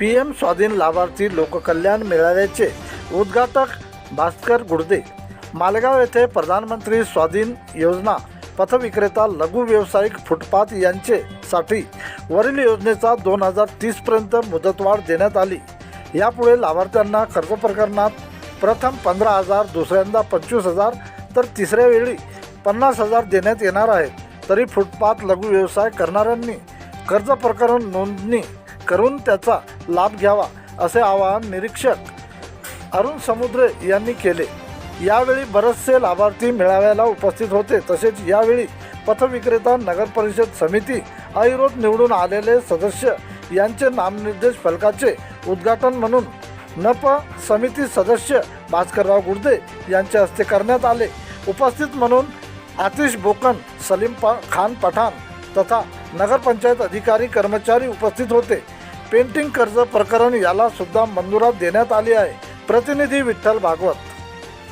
P M स्वाधीन लाभार्थी लोककल्याण मेळाव्याचे उद्घाटक भास्कर गुडदे. मालेगाव येथे प्रधानमंत्री स्वाधीन योजना पथविक्रेता लघु व्यावसायिक फुटपाथ यांचेसाठी वरील योजनेचा दोन हजार तीसपर्यंत मुदतवाढ देण्यात आली. यापुढे लाभार्थ्यांना कर्ज प्रकरणात प्रथम पंधरा हजार दुसऱ्यांदा पंचवीस हजार तर तिसऱ्या वेळी पन्नास हजार देण्यात येणार आहेत तरी फुटपाथ लघु व्यवसाय करणाऱ्यांनी कर्ज प्रकरण नोंदणी करून त्याचा लाभ घ्यावा असे आवाहन निरीक्षक अरुण समुद्रे यांनी केले. यावेळी बरेचसे लाभार्थी मेळाव्याला उपस्थित होते. तसेच यावेळी पथविक्रेता नगर परिषद समिती अविरोध निवडून आलेले सदस्य यांचे नामनिर्देश फलकाचे उद्घाटन म्हणून नप समिती सदस्य भास्करराव गुर्दे यांच्या हस्ते करण्यात आले. उपस्थित म्हणून आतिश बोकन सलीम पा खान पठाण तथा नगरपंचायत अधिकारी कर्मचारी उपस्थित होते. पेंटिंग कर्ज प्रकरण याला सुद्धा मंजुरात देण्यात आली आहे. प्रतिनिधी विठ्ठल भागवत.